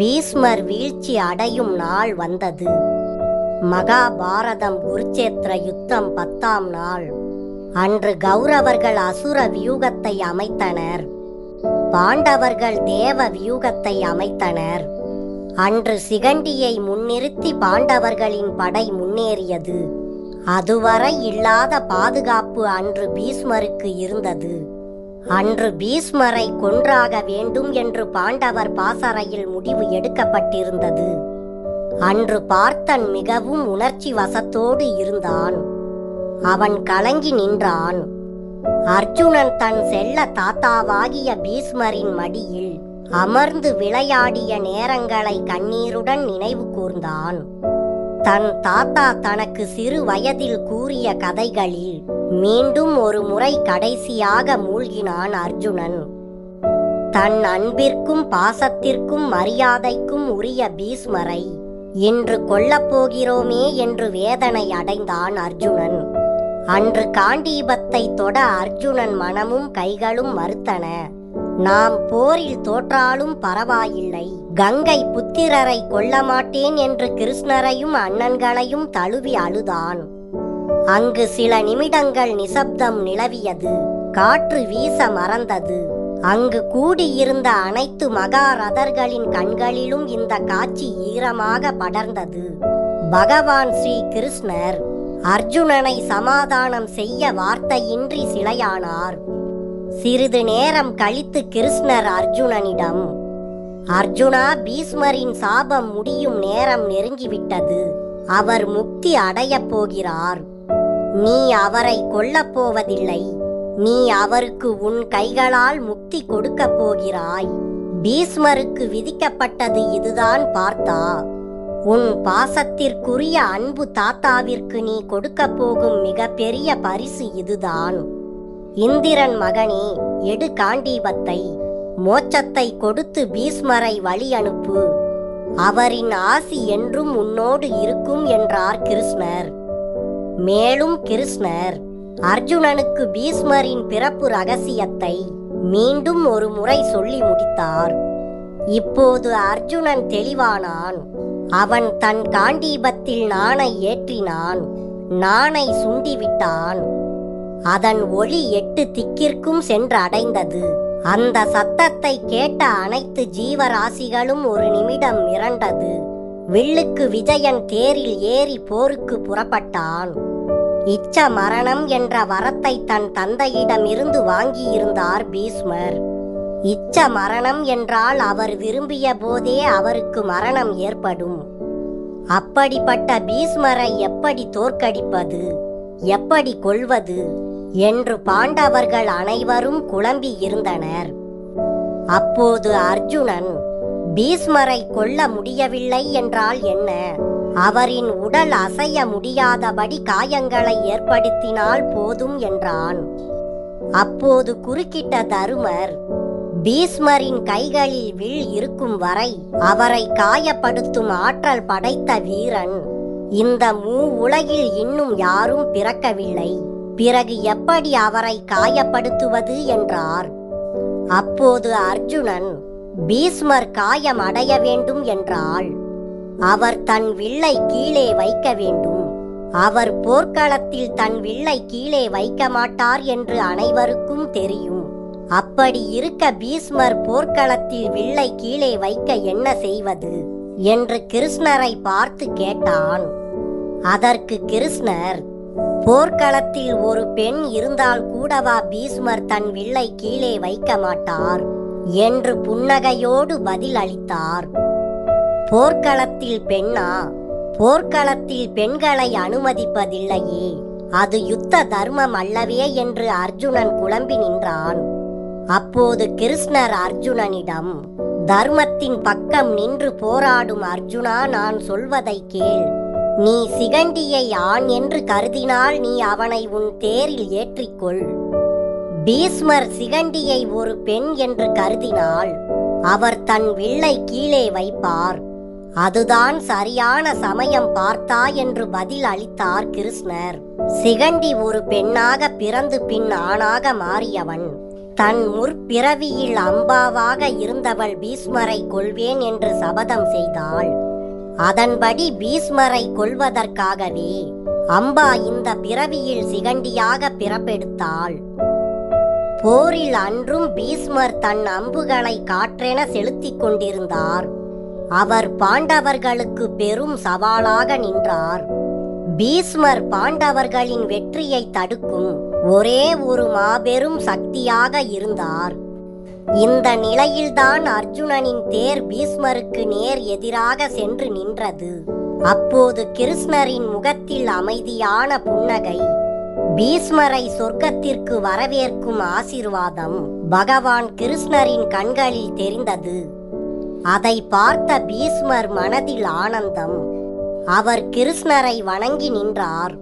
பீஸ்மர் வீழ்ச்சி அடையும் நாள் வந்தது. மகாபாரதம் குருச்சேத்திர யுத்தம் பத்தாம் நாள். அன்று கௌரவர்கள் அசுர வியூகத்தை அமைத்தனர். பாண்டவர்கள் தேவ வியூகத்தை அமைத்தனர். அன்று சிகண்டியை முன்னிறுத்தி பாண்டவர்களின் படை முன்னேறியது. அதுவரை இல்லாத பாதுகாப்பு அன்று பீஸ்மருக்கு இருந்தது. அன்று பீஷ்மரை கொன்றாக வேண்டும் என்று பாண்டவர் பாசறையில் முடிவு எடுக்கப்பட்டிருந்தது. அன்று பார்த்தன் மிகவும் உணர்ச்சி வசத்தோடு இருந்தான். அவன் கலங்கி நின்றான். அர்ஜுனன் தன் செல்ல தாத்தாவாகிய பீஷ்மரின் மடியில் அமர்ந்து விளையாடிய நேரங்களை கண்ணீருடன் நினைவு கூர்ந்தான். தன் தாத்தா தனக்கு சிறு வயதில் கூறிய கதைகளில் மீண்டும் ஒரு முறை கடைசியாக மூழ்கினான் அர்ஜுனன். தன் அன்பிற்கும் பாசத்திற்கும் மரியாதைக்கும் உரிய பீஸ்மரை இன்று கொல்லப் போகிறோமே என்று வேதனை அடைந்தான் அர்ஜுனன். அன்று காண்டீபத்தை தொட அர்ஜுனன் மனமும் கைகளும் மறுத்தன. நாம் போரில் தோற்றாலும் பரவாயில்லை. கங்கை புத்திரரை கொல்ல மாட்டேன் என்று கிருஷ்ணரையும் அண்ணன்களையும் தழுவி அழுதான். அங்கு சில நிமிடங்கள் நிசப்தம் நிலவியது. காற்று வீச மறந்தது. அங்கு கூடியிருந்த அனைத்து மகாரதர்களின் கண்களிலும் இந்த காட்சி ஈரமாக படர்ந்தது. பகவான் ஸ்ரீ கிருஷ்ணர் அர்ஜுனனை சமாதானம் செய்ய வார்த்தையின்றி சிலையானார். சிறிது நேரம் கழித்து கிருஷ்ணர் அர்ஜுனனிடம் அர்ஜுனா பீஸ்மரின் சாபம் முடியும் நேரம் நெருங்கிவிட்டது. அவர் முக்தி அடையப் போகிறார். நீ அவரை கொல்லப் போவதில்லை. நீ அவருக்கு உன் கைகளால் முக்தி கொடுக்கப் போகிறாய். பீஸ்மருக்கு விதிக்கப்பட்டது இதுதான் பார்த்தா. உன் பாசத்திற்குரிய அன்பு தாத்தாவிற்கு நீ கொடுக்கப் போகும் மிகப்பெரிய பரிசு இதுதான். இந்திரன் மகனே எடு காண்டீபத்தை. மோட்சத்தை கொடுத்து பீஸ்மரை வழி அனுப்பு. அவரின் ஆசி என்றும் உன்னோடு இருக்கும் என்றார் கிருஷ்ணர். மேலும் கிருஷ்ணர் அர்ஜுனனுக்கு பீஸ்மரின் பிறப்பு ரகசியத்தை மீண்டும் ஒரு முறை சொல்லி முடித்தார். இப்போது அர்ஜுனன் தெளிவானான். அவன் தன் காண்டீபத்தில் நாணை ஏற்றினான். நாணை சுண்டிவிட்டான். அதன் ஒளி எட்டு திக்கிற்கும் சென்று அடைந்தது அந்த சத்தத்தை கேட்ட அனைத்து ஜீவராசிகளும் ஒரு நிமிடம் மிரண்டது. வில்லுக்கு விஜயன் தேரில் ஏறி போருக்கு புறப்பட்டான். இச்ச மரணம் என்ற வரத்தை தன் தந்தையிடமிருந்து வாங்கியிருந்தார் பீஷ்மர். இச்ச மரணம் என்றால் அவர் விரும்பிய போதே அவருக்கு மரணம் ஏற்படும். அப்படிப்பட்ட பீஷ்மரை எப்படி தோற்கடிப்பது? எப்படி கொள்வது என்று பாண்டவர்கள் அனைவரும் குழம்பி இருந்தனர். அப்போது அர்ஜுனன் பீஸ்மரை கொல்ல முடியவில்லை என்றால் என்ன? அவரின் உடல் அசைய முடியாதபடி காயங்களை ஏற்படுத்தினால் போதும் என்றான். அப்போது குறுக்கிட்ட தருமர் பீஸ்மரின் கைகளில் வில் இருக்கும் வரை அவரை காயப்படுத்தும் ஆற்றல் படைத்த வீரன். இந்த மூ உலகில் இன்னும் யாரும் பிறக்கவில்லை. பிறகு எப்படி அவரை காயப்படுத்துவது என்றார். அப்போது அர்ஜுனன் பீஸ்மர் காயம் அடைய வேண்டும் என்றால் அவர் தன் வில்லை கீழே வைக்க வேண்டும். அவர் போர்க்களத்தில் தன் வில்லை கீழே வைக்க மாட்டார் என்று அனைவருக்கும் தெரியும். அப்படி இருக்க பீஸ்மர் போர்க்களத்தில் வில்லை கீழே வைக்க என்ன செய்வது? என்று கிருஷ்ணரை பார்த்து கேட்டான். அதற்கு கிருஷ்ணர் போர்க்களத்தில் ஒரு பெண் இருந்தால் கூடவா பீஸ்மர் தன் வில்லை கீழே வைக்க மாட்டார்? என்று புன்னகையோடு பதில் அளித்தார். போர்க்களத்தில் பெண்ணா போர்க்களத்தில் பெண்களை அனுமதிப்பதில்லையே அது யுத்த தர்மம் அல்லவே என்று அர்ஜுனன் குழம்பி நின்றான். அப்போது கிருஷ்ணர் அர்ஜுனனிடம் தர்மத்தின் பக்கம் நின்று போராடும் அர்ஜுனா நான் சொல்வதை கேள். நீ சிகண்டியை ஆண் என்று கருதினால் நீ அவனை உன் தேரில் ஏற்றிக்கொள். பீஸ்மர் சிகண்டியை ஒரு பெண் என்று கருதினால் அவர் தன் வில்லை கீழே வைப்பார். அதுதான் சரியான சமயம் பார்த்தா என்று பதில் அளித்தார் கிருஷ்ணர். சிகண்டி ஒரு பெண்ணாக பிறந்து பின் ஆணாக மாறியவன். தன் முற்பிறவியில் அம்பாவாக இருந்தவள் பீஸ்மரை கொள்வேன் என்று சபதம் செய்தாள். அதன்படி பீஸ்மரை கொல்வதற்காகவே அம்பா இந்த பிறவியில் சிகண்டியாக பிறப்பெடுத்தாள். போரில் அன்றும் பீஸ்மர் தன் அம்புகளை காற்றென செலுத்திக் கொண்டிருந்தார். அவர் பாண்டவர்களுக்கு பெரும் சவாலாக நின்றார். பீஸ்மர் பாண்டவர்களின் வெற்றியை தடுக்கும் ஒரே ஒரு மாபெரும் சக்தியாக இருந்தார். இந்த நிலையில்தான் அர்ஜுனனின் தேர் பீஸ்மருக்கு நேர் எதிராக சென்று நின்றது. அப்போது கிருஷ்ணரின் முகத்தில் அமைதியான புன்னகை பீஸ்மரை சொர்க்கத்திற்கு வரவேற்கும் ஆசீர்வாதம் பகவான் கிருஷ்ணரின் கண்களில் தெரிந்தது. அதை பார்த்த பீஸ்மர் மனதில் ஆனந்தம். அவர் கிருஷ்ணரை வணங்கி நின்றார்.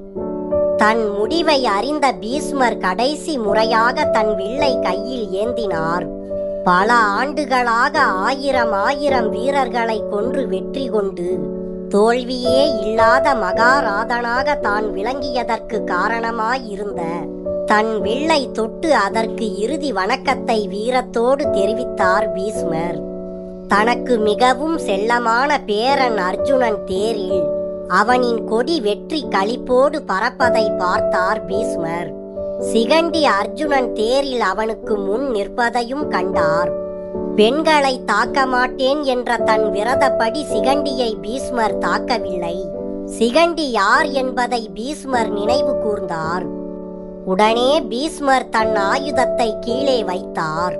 தன் முடிவை அறிந்த பீஸ்மர் கடைசி முறையாக தன் வில்லை கையில் ஏந்தினார். பல ஆண்டுகளாக ஆயிரம் ஆயிரம் வீரர்களை கொன்று வெற்றி கொண்டு தோல்வியே இல்லாத மகாராதனாக தான் விளங்கியதற்கு காரணமாயிருந்த தன் வில்லை தொட்டு அதற்கு இறுதி வணக்கத்தை வீரத்தோடு தெரிவித்தார் பீஸ்மர் தனக்கு மிகவும் செல்லமான பேரன் அர்ஜுனன் தேரில் அவனின் கொடி வெற்றி களிப்போடு பறப்பதை பார்த்தார் பீஸ்மர் சிகண்டி அர்ஜுனன் தேரில் அவனுக்கு முன் நிற்பதையும் கண்டார். பெண்களை தாக்க மாட்டேன் என்ற தன் விரதப்படி சிகண்டியை பீஸ்மர் தாக்கவில்லை. சிகண்டி யார் என்பதை பீஸ்மர் நினைவு கூர்ந்தார். உடனே பீஸ்மர் தன் ஆயுதத்தை கீழே வைத்தார்.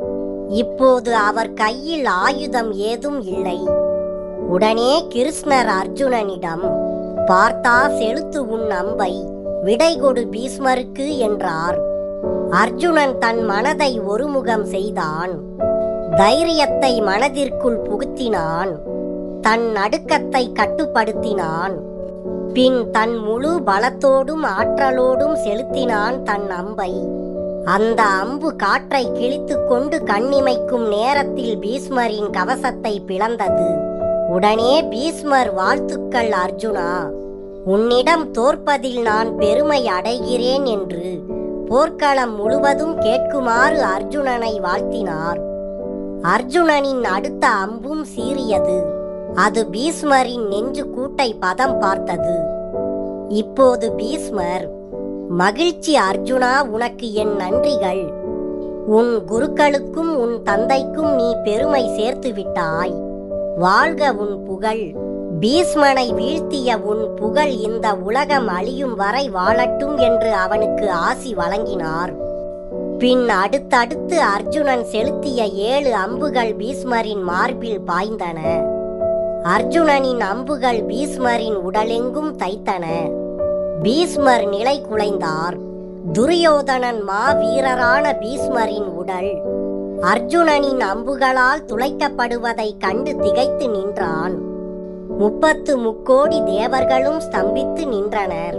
இப்போது அவர் கையில் ஆயுதம் ஏதும் இல்லை. உடனே கிருஷ்ணர் அர்ஜுனனிடம் பார்த்தா செலுத்து உன் அம்பை. விடை கொடு பீஸ்மருக்கு என்றார். அர்ஜுனன் தன் மனதை ஒருமுகம் செய்தான். தைரியத்தை மனதிற்குள் புகுத்தினான். தன் நடுக்கத்தை கட்டுப்படுத்தினான். பின் தன் முழு பலத்தோடும் ஆற்றலோடும் செலுத்தினான் தன் அம்பை. அந்த அம்பு காற்றை கிழித்து கொண்டு கண்ணிமைக்கும் நேரத்தில் பீஸ்மரின் கவசத்தை பிளந்தது. உடனே பீஸ்மர் வாழ்த்துக்கள் அர்ஜுனா! உன்னிடம் தோற்பதில் நான் பெருமை அடைகிறேன் என்று போர்க்களம் முழுவதும் கேட்குமாறு அர்ஜுனனை வாழ்த்தினார். அர்ஜுனனின் அடுத்த அம்பும் சீறியது. அது பீஸ்மரின் நெஞ்சு கூட்டை பதம் பார்த்தது. இப்போது பீஸ்மர் மகிழ்ச்சி அர்ஜுனா உனக்கு என் நன்றிகள். உன் குருக்களுக்கும் உன் தந்தைக்கும் நீ பெருமை சேர்த்து விட்டாய் வாழ்க உன் புகழ். பீஸ்மனை வீழ்த்திய உன் புகழ் இந்த உலகம் அழியும் வரை வாழட்டும் என்று அவனுக்கு ஆசி வழங்கினார். பின் அடுத்தடுத்து அர்ஜுனன் செலுத்திய ஏழு அம்புகள் பீஸ்மரின் மார்பில் பாய்ந்தன. அர்ஜுனனின் அம்புகள் பீஸ்மரின் உடலெங்கும் தைத்தன. பீஸ்மர் நிலை குலைந்தார். துரியோதனன் மா வீரரான பீஸ்மரின் உடல் அர்ஜுனனின் அம்புகளால் துளைக்கப்படுவதைக் கண்டு திகைத்து நின்றான். முப்பத்து முக்கோடி தேவர்களும் ஸ்தம்பித்து நின்றனர்.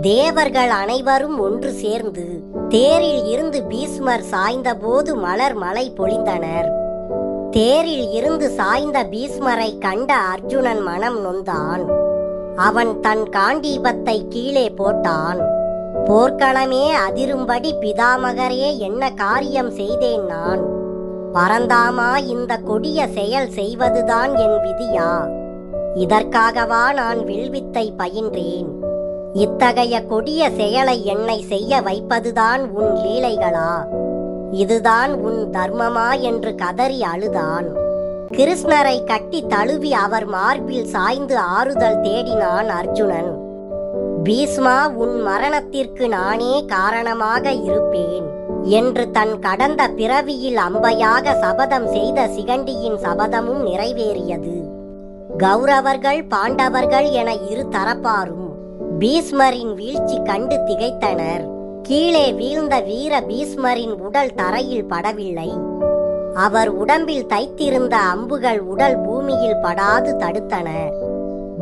தேவர்கள் அனைவரும் ஒன்று சேர்ந்து தேரில் இருந்து பீஸ்மர் சாய்ந்தபோது மலர் மலை பொழிந்தனர். தேரில் இருந்து சாய்ந்த பீஸ்மரை கண்ட அர்ஜுனன் மனம் நொந்தான். அவன் தன் காண்டீபத்தை கீழே போட்டான். போர்க்களமே அதிரும்படி பிதாமகரே என்ன காரியம் செய்தேன் நான்? பரந்தாமா இந்த கொடிய செயல் செய்வதுதான் என் விதியா? இதற்காகவா நான் வில்வித்தை பயின்றேன்? இத்தகைய கொடிய செயலை என்னை செய்ய வைப்பதுதான் உன் லீலைகளா? இதுதான் உன் தர்மமா என்று கதறி அழுதான். கிருஷ்ணரை கட்டி தழுவி அவர் மார்பில் சாய்ந்து ஆறுதல் தேடினான் அர்ஜுனன். பீஸ்மா உன் மரணத்திற்கு நானே காரணமாக இருப்பேன் என்று தன் கடந்த பிறவியில் அம்பையாக சபதம் செய்த சிகண்டியின் சபதமும் நிறைவேறியது. கௌரவர்கள் பாண்டவர்கள் என இரு தரப்பாரும் பீஸ்மரின் வீழ்ச்சி கண்டு திகைத்தனர். கீழே வீழ்ந்த வீர பீஸ்மரின் உடல் தரையில் படவில்லை. அவர் உடம்பில் தைத்திருந்த அம்புகள் உடல் பூமியில் படாது தடுத்தன.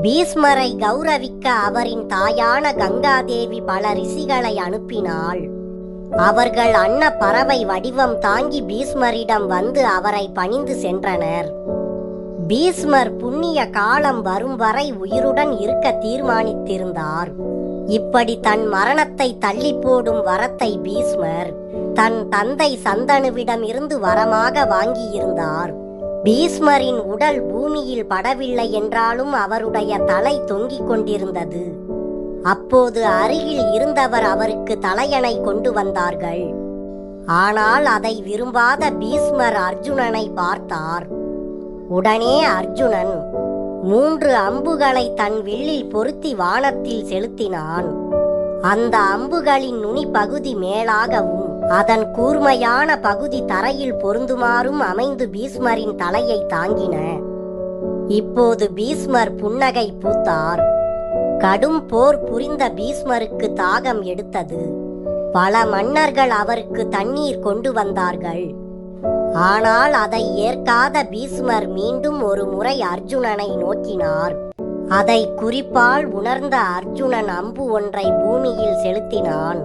பீஸ்மரை கௌரவிக்க அவரின் தாயான கங்காதேவி பல ரிஷிகளை அனுப்பினாள். அவர்கள் அன்ன பறவை வடிவம் தாங்கி பீஸ்மரிடம் வந்து அவரை பணிந்து சென்றனர். பீஸ்மர் புண்ணிய காலம் வரும் வரை உயிருடன் இருக்க தீர்மானித்திருந்தார். இப்படி தன் மரணத்தை தள்ளி போடும் வரத்தை பீஸ்மர் தன் தந்தை சந்தனுவிடம் இருந்து வரமாக வாங்கியிருந்தார். பீஸ்மரின் உடல் பூமியில் படவில்லை என்றாலும் அவருடைய தலை தொங்கிக் கொண்டிருந்தது. அப்போது அருகில் இருந்தவர் அவருக்கு தலையணை கொண்டு வந்தார்கள். ஆனால் அதை விரும்பாத பீஸ்மர் அர்ஜுனனை பார்த்தார். உடனே அர்ஜுனன் மூன்று அம்புகளை தன் வில்லில் பொருத்தி வானத்தில் செலுத்தினான். அந்த அம்புகளின் நுனி பகுதி மேலாகவும் அதன் கூர்மையான பகுதி தரையில் பொருந்துமாறும் அமைந்து பீஸ்மரின் தலையை தாங்கின. இப்போது பீஸ்மர் புன்னகை பூத்தார். கடும் போர் புரிந்த பீஸ்மருக்கு தாகம் எடுத்தது. பல மன்னர்கள் அவருக்கு தண்ணீர் கொண்டு வந்தார்கள். ஆனால் அதை ஏற்காத பீஸ்மர் மீண்டும் ஒரு முறை அர்ஜுனனை நோக்கினார். அதை குறிப்பால் உணர்ந்த அர்ஜுனன் அம்பு ஒன்றை பூமியில் செலுத்தினான்.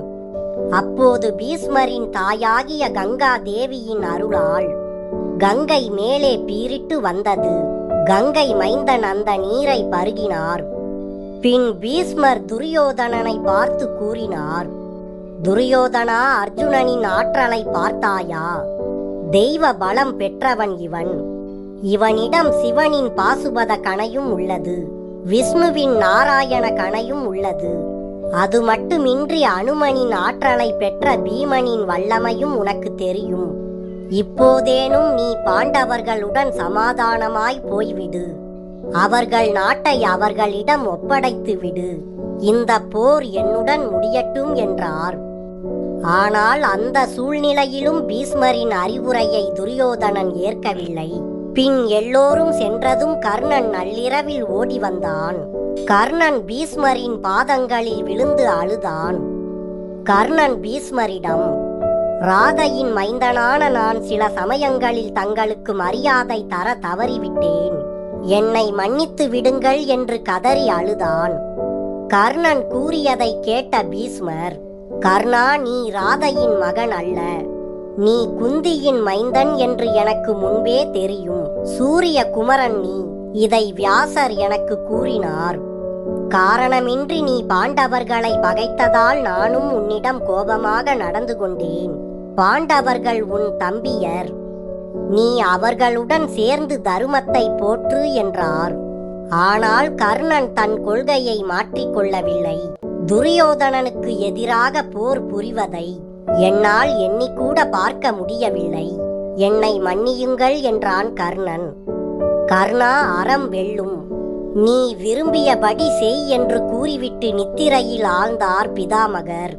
அப்போது பீஸ்மரின் தாயாகிய கங்கா தேவியின் அருளால் கங்கை மேலே பீரிட்டு வந்தது. கங்கை மைந்தன் அந்த நீரை பருகினார். பின் பீஸ்மர் துரியோதனனை பார்த்து கூறினார் துரியோதனா அர்ஜுனனின் ஆற்றலை பார்த்தாயா? தெய்வ பலம் பெற்றவன் இவன். இவனிடம் சிவனின் பாசுபத கணையும் உள்ளது. விஷ்ணுவின் நாராயண கணையும் உள்ளது. அது மட்டுமின்றி அனுமனின் ஆற்றலை பெற்ற பீமனின் வல்லமையும் உனக்கு தெரியும். இப்போதேனும் நீ பாண்டவர்களுடன் சமாதானமாய் போய்விடு. அவர்கள் நாட்டை அவர்களிடம் ஒப்படைத்து விடு இந்த போர் என்னுடன் முடியட்டும் என்றார். ஆனால் அந்த சூழ்நிலையிலும் பீஸ்மரின் அறிவுரையை துரியோதனன் ஏற்கவில்லை. பின் எல்லோரும் சென்றதும் கர்ணன் நள்ளிரவில் ஓடி வந்தான். கர்ணன் பீஸ்மரின் பாதங்களில் விழுந்து அழுதான். கர்ணன் பீஸ்மரிடம் ராதையின் மைந்தனான நான் சில சமயங்களில் தங்களுக்கு மரியாதை தர தவறிவிட்டேன். என்னை மன்னித்து விடுங்கள் என்று கதறி அழுதான். கர்ணன் கூறியதை கேட்ட பீஸ்மர் கர்ணா நீ ராதையின் மகன் அல்ல. நீ குந்தியின் மைந்தன் என்று எனக்கு முன்பே தெரியும். சூரிய குமரன் நீ. இதை வியாசர் எனக்கு கூறினார். காரணமின்றி நீ பாண்டவர்களை பகைத்ததால் நானும் உன்னிடம் கோபமாக நடந்து கொண்டேன். பாண்டவர்கள் உன் தம்பியர். நீ அவர்களுடன் சேர்ந்து தருமத்தை போற்று என்றார். ஆனால் கர்ணன் தன் கொள்கையை மாற்றிக்கொள்ளவில்லை. துரியோதனனுக்கு எதிராக போர் புரிவதை என்னால் எண்ணிக்கூட பார்க்க முடியவில்லை. என்னை மன்னியுங்கள் என்றான் கர்ணன். கர்ணா அறம் வெல்லும். நீ விரும்பியபடி செய் என்று கூறிவிட்டு நித்திரையில் ஆழ்ந்தார் பிதாமகர்.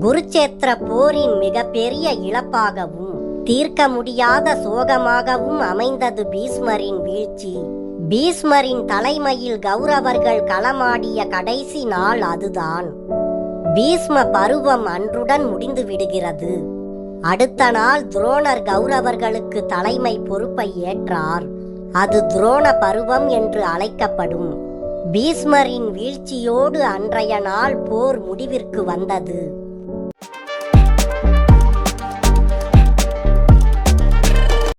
குருச்சேத்திர போரின் மிகப்பெரிய இழப்பாகவும் தீர்க்க முடியாத சோகமாகவும் அமைந்தது பீஸ்மரின் வீழ்ச்சி. பீஸ்மரின் தலைமையில் கௌரவர்கள் களமாடிய கடைசி நாள் அதுதான். பீஸ்ம பருவம் அன்றுடன் முடிந்து விடுகிறது. அடுத்த நாள் துரோணர் கௌரவர்களுக்கு தலைமை பொறுப்பை ஏற்றார். அது துரோண பருவம் என்று அழைக்கப்படும். பீஸ்மரின் வீழ்ச்சியோடு அன்றைய நாள் போர் முடிவிற்கு வந்தது.